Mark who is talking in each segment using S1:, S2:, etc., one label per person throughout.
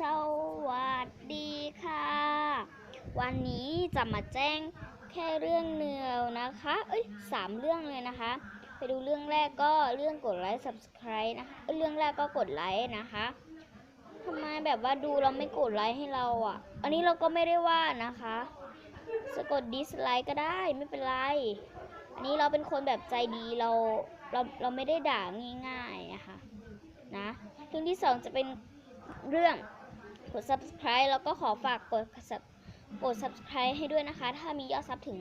S1: สวัสดีค่ะ วันนี้จะมาแจ้งแค่เรื่องเดียวนะคะ เอ้ยสามเรื่องเลยนะคะ ไปดูเรื่องแรกก็เรื่องกดไลค์ subscribe นะคะเเรื่องแรกก็กดไลค์นะคะทำไมแบบว่าดูเราไม่กดไลค์ให้เราอะ อันนี้เราก็ไม่ได้ว่านะคะจะกด dislike ก็ได้ไม่เป็นไร อันนี้เราเป็นคนแบบใจดีเราเราเราไม่ได้ด่าง่ายๆนะคะนะเรื่องที่สองจะเป็นเรื่อง กด subscribe แล้วก็ขอฝากกดกด subscribe ให้ด้วยนะคะ ถ้ามียอดซับถึง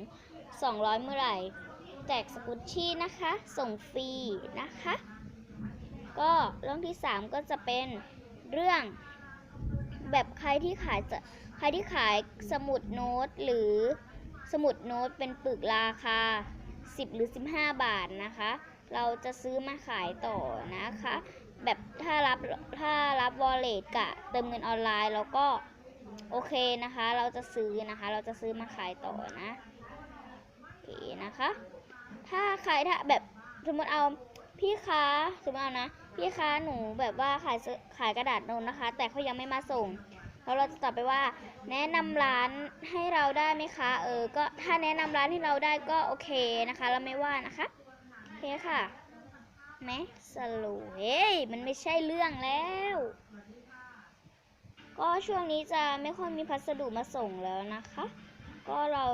S1: 200 เมื่อไหร่ แจกสกุตชี่นะคะ ส่งฟรีนะคะ ก็เรื่องที่ 3 ก็จะเป็นเรื่องแบบใครที่ขายจะใครที่ขายสมุดโน้ตหรือสมุดโน้ตเป็นปึกราคา 10 หรือ 15 บาทนะคะ เราจะซื้อมาขายต่อนะคะ แบบถ้ารับถ้ารับวอลเล็ตกะเติมเงินออนไลน์แล้วก็โอเคนะคะ เราจะซื้อนะคะ เราจะซื้อมาขายต่อนะโอเคนะคะ ถ้าใครถ้าแบบสมมติเอาพี่คะสมมติเอานะพี่คะหนูแบบว่าขายซื้อขายกระดาษโน้ตนะคะ แต่เขายังไม่มาส่งแล้วเราจะตอบไปว่า แนะนำร้านให้เราได้ไหมคะ เออ ก็ถ้าแนะนำร้านที่เราได้ก็โอเคนะคะ เราไม่ว่านะคะโอเคค่ะ แมสลูเฮ้ยมันไม่ใช่เรื่องแล้ว ก็ช่วงนี้จะไม่ค่อยมีพัสดุมาส่งแล้วนะคะ ก็เรา